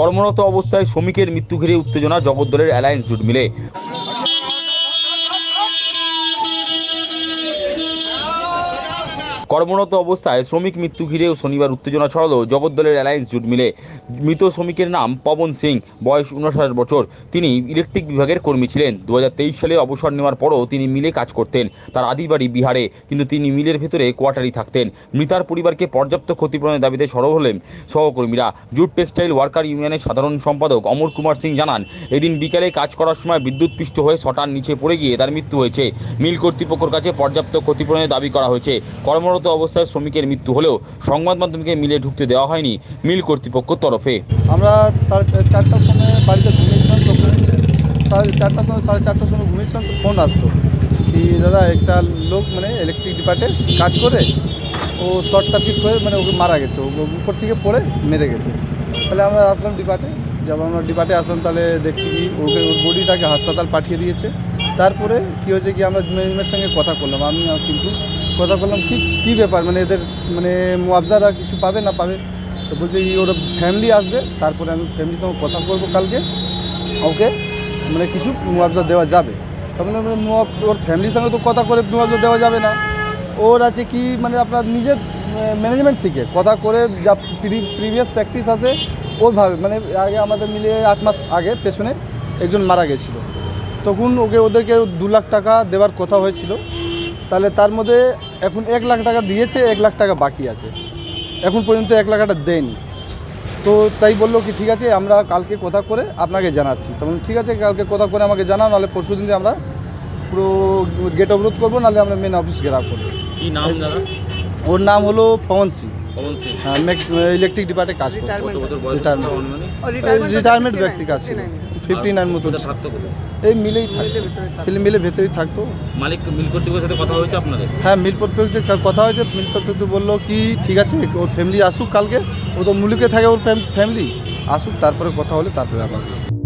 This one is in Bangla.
কর্মরত অবস্থায় শ্রমিকের মৃত্যু ঘিরে উত্তেজনা জগদ্দলের অ্যালায়েন্স জুট মিলে কর্মরত অবস্থায় শ্রমিক মৃত্যু ঘিরেও শনিবার উত্তেজনা ছড়ালো। জগদ্দলের অ্যালায়েন্স জুট মিলে মৃত শ্রমিকের নাম পবন সিং, বয়স উনষাট বছর। তিনি ইলেকট্রিক বিভাগের কর্মী ছিলেন। দু হাজার তেইশ সালে অবসর নেওয়ার পরও তিনি মিলে কাজ করতেন। তার আদি বাড়ি বিহারে, কিন্তু তিনি মিলের ভেতরে কোয়ার্টারি থাকতেন। মৃতার পরিবারকে পর্যাপ্ত ক্ষতিপূরণের দাবিতে সরব হলেন সহকর্মীরা। জুট টেক্সটাইল ওয়ার্কার ইউনিয়নের সাধারণ সম্পাদক অমর কুমার সিং জানান, এদিন বিকেলে কাজ করার সময় বিদ্যুৎপৃষ্ট হয়ে শটার নিচে পড়ে গিয়ে তার মৃত্যু হয়েছে। মিল কর্তৃপক্ষের কাছে পর্যাপ্ত ক্ষতিপূরণের দাবি করা হয়েছে। কর্মরত অবস্থায় শ্রমিকের মৃত্যু হলেও সংবাদ মাধ্যমকে মিলে ঢুকতে দেওয়া হয়নি মিল কর্তৃপক্ষের তরফে। আমরা চারটার সময় বাড়িতে ঘুমিয়েছিলাম সাড়ে চারটার সময়, সাড়ে চারটার সময় ঘুমিয়েছিলাম তো ফোন আসতো কি দাদা, একটা লোক মানে ইলেকট্রিক ডিপার্টে কাজ করে, ও শর্ট সার্কিট হয়ে মানে ওকে মারা গেছে। ও উপর থেকে পড়ে মেরে গেছে। তাহলে আমরা আসলাম ডিপার্টে যখন আমরা ডিপার্টে আসলাম তাহলে দেখছি কি ওকে, ওর বডিটাকে হাসপাতাল পাঠিয়ে দিয়েছে। তারপরে কী হয়েছে কি আমরা ম্যানেজমেন্টের সঙ্গে কথা করলাম। আমি কিন্তু কথা বললাম, কি, কী ব্যাপার? মানে এদের মানে মুআবজারা কিছু পাবে না পাবে? তো বলছে ওর ফ্যামিলি আসবে, তারপরে আমি ফ্যামিলির সঙ্গে কথা বলব কালকে। ওকে? মানে কিছু মুআবজা দেওয়া যাবে। তখন ওর ফ্যামিলির সঙ্গে তো কথা করে মুআবজা দেওয়া যাবে না। ওর আছে কি মানে আপনার নিজের ম্যানেজমেন্ট থেকে কথা করে যা প্রিভিয়াস প্র্যাকটিস আছে, ওইভাবে মানে আগে আমাদের মিলিয়ে আট মাস আগে পেছনে একজন মারা গেছিল। তখন ওকে, ওদেরকে দু লাখ টাকা দেওয়ার কথা হয়েছিল। তাহলে তার মধ্যে এখন এক লাখ টাকা দিয়েছে এক লাখ টাকা বাকি আছে। এখন পর্যন্ত এক লাখ টাকা দেয়নি। তো তাই বলল কি ঠিক আছে আমরা কালকে কথা করে আপনাকে জানাচ্ছি। তখন ঠিক আছে কালকে কথা করে আমাকে জানাও নাহলে পরশু দিনে আমরা পুরো গেট অবরোধ করব নাহলে আমরা মেন অফিস ঘেরাও করব। কি নাম ওর নাম হলো পবন সিং। ইলেকট্রিক ডিপার্টে কাজ. অনুমানিক? রিটায়ারমেন্ট ব্যক্তি কাজ ছিল। ফিফটি নাইন মতো? এই মিলেই থাকতো। মিলে ভেতরেই থাকতো। মালিক মিল কর্তৃপক্ষের সাথে কথা হয়েছে আপনাদের? হ্যাঁ মিল পরিপ্রেক্ষিতে কা- কথা হয়েছে। মিল পরিপ্রেক্ষিতে বলল কি ঠিক আছে ওর ফ্যামিলি আসুক কালকে। ও তো মুলুকে থাকে ওর ফ্যামিলি আসুক তারপরে কথা হলে তারপরে আবার।